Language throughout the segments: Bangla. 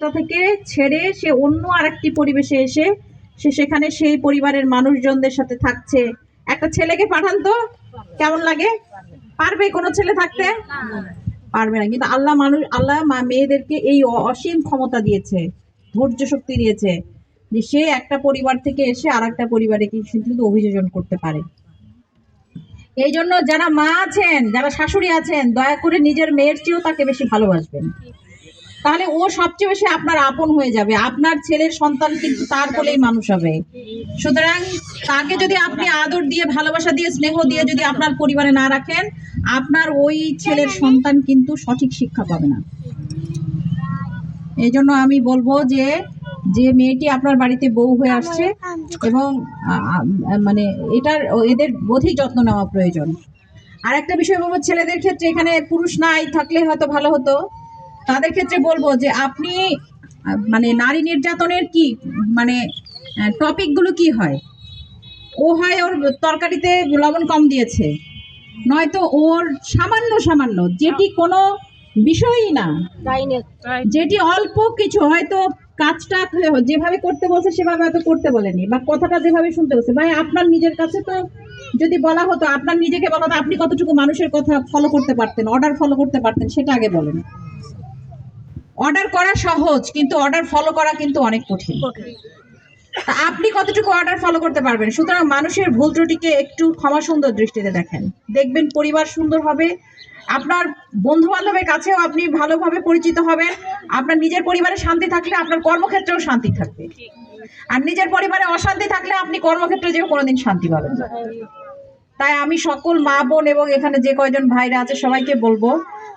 থেকে ছেড়ে সে অন্য আরেকটি পরিবেশে এসে সে সেখানে সেই পরিবারের মানুষজনদের সাথে থাকছে। একটা ছেলেকে পাঠান তো, কেমন লাগে? পারবে কোনো ছেলে থাকতে? পারবে না। কিন্তু আল্লাহ মানুষ, আল্লাহ মেয়েদেরকে এই অসীম ক্ষমতা দিয়েছে, ধৈর্য শক্তি দিয়েছে যে সে একটা পরিবার থেকে এসে আর একটা পরিবারে কিন্তু অভিযোজন করতে পারে। এই জন্য যারা মা আছেন, যারা শাশুড়ি আছেন, দয়া করে নিজের মেয়ের চেয়েও তাকে বেশি ভালোবাসবেন। তাহলে ও সবচেয়ে বেশি আপনার আপন হয়ে যাবে। আপনার ছেলের সন্তান কিন্তু তার কোলেই মানুষ হবে। সুতরাং তাকে যদি আপনি আদর দিয়ে, ভালোবাসা দিয়ে, স্নেহ দিয়ে যদি আপনার পরিবারে না রাখেন, আপনার ওই ছেলের সন্তান কিন্তু সঠিক শিক্ষা পাবে না। এই জন্য আমি বলব যে যে মেয়েটি আপনার বাড়িতে বউ হয়ে আসছে এবং মানে এটার, এদের অধিক যত্ন নেওয়া প্রয়োজন। আর একটা বিষয় বলব, ছেলেদের ক্ষেত্রে এখানে পুরুষ নাই থাকলে হয়তো ভালো হতো। তাদের ক্ষেত্রে বলব যে আপনি মানে নারী নির্যাতনের কি মানে টপিকগুলো কি হয়? ও হয় ওর তরকারিতে লবণ কম দিয়েছে নয়তো ওর সামান্য সামান্য যেটি কোনো বিষয়ই না যেটি অল্প কিছু হয়তো কাজটা যেভাবে করতে বলছে সেভাবে হয়তো করতে বলেনি বা কথাটা যেভাবে শুনতে বলছে। ভাই আপনার নিজের কাছে তো যদি বলা হতো আপনার নিজেকে বলা হতো আপনি কতটুকু মানুষের কথা ফলো করতে পারতেন অর্ডার ফলো করতে পারতেন সেটা আগে বলেন। অর্ডার করা সহজ, কিন্তু অর্ডার ফলো করা কিন্তু অনেক কঠিন। আপনি কতটুকু অর্ডার ফলো করতে পারবেন? সুতরাং মানুষের ভুল ত্রুটিকে একটু ক্ষমা সুন্দর দৃষ্টিতে দেখেন। দেখবেন পরিবার সুন্দর হবে, আপনার বন্ধু বান্ধবের কাছেও আপনি ভালোভাবে পরিচিত হবেন, আপনার নিজের পরিবারে শান্তি থাকলে আপনার কর্মক্ষেত্রেও শান্তি থাকবে। আর নিজের পরিবারে অশান্তি থাকলে আপনি কর্মক্ষেত্রে যেও কোনোদিন শান্তি পাবেন তাই আমি সকল মা বোন এবং এখানে যে কয়জন ভাইরা আছে সবাইকে বলব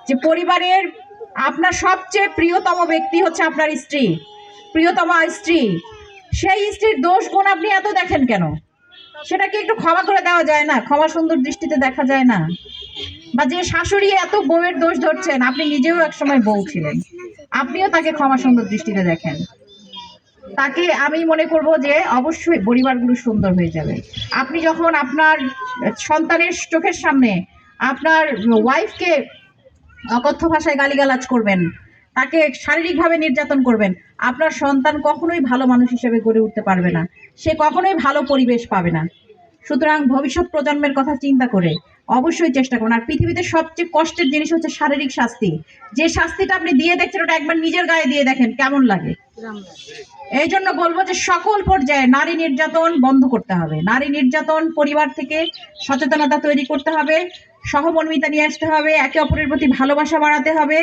যে পরিবারের আপনার সবচেয়ে প্রিয়তম ব্যক্তি হচ্ছে আপনার স্ত্রী। প্রিয়তমা স্ত্রী। সেই স্ত্রীর দোষ গুণ আপনি এত দেখেন কেন? সেটাকে একটু ক্ষমা করে দেওয়া যায় না, ক্ষমা সুন্দর দৃষ্টিতে দেখা যায় না। বা যে শাশুড়ি এত বউয়ের দোষ ধরছেন, আপনি নিজেও একসময় বউ ছিলেন। আপনিও তাকে ক্ষমা সুন্দর দৃষ্টিতে দেখেন। তাকে আমি মনে করব যে অবশ্যই পরিবারগুলো সুন্দর হয়ে যাবে। আপনি যখন আপনার সন্তানের চোখের সামনে আপনার ওয়াইফকে অকথ্য ভাষায় গালিগালাজ করবেন, তাকে শারীরিকভাবে নির্যাতন করবেন, আপনার সন্তান কখনোই ভালো মানুষ হিসেবে গড়ে উঠতে পারবে না, সে কখনোই ভালো পরিবেশ পাবে না। সুতরাং ভবিষ্যৎ প্রজন্মের কথা চিন্তা করে অবশ্যই চেষ্টা করুন। আর পৃথিবীতে সবচেয়ে কষ্টের জিনিস হচ্ছে শারীরিক শাস্তি। যে শাস্তিটা আপনি দিয়ে দেখছেন, ওটা একবার নিজের গায়ে দিয়ে দেখেন, কেমন লাগে? এই জন্য বলব যে সকল পর্যায়ে নারী নির্যাতন বন্ধ করতে হবে। নারী নির্যাতন পরিবার থেকে সচেতনতা তৈরি করতে হবে। সহমর্মিতা নিয়ে আসতে হবে একে অপরের প্রতি ভালোবাসা বাড়াতে হবে।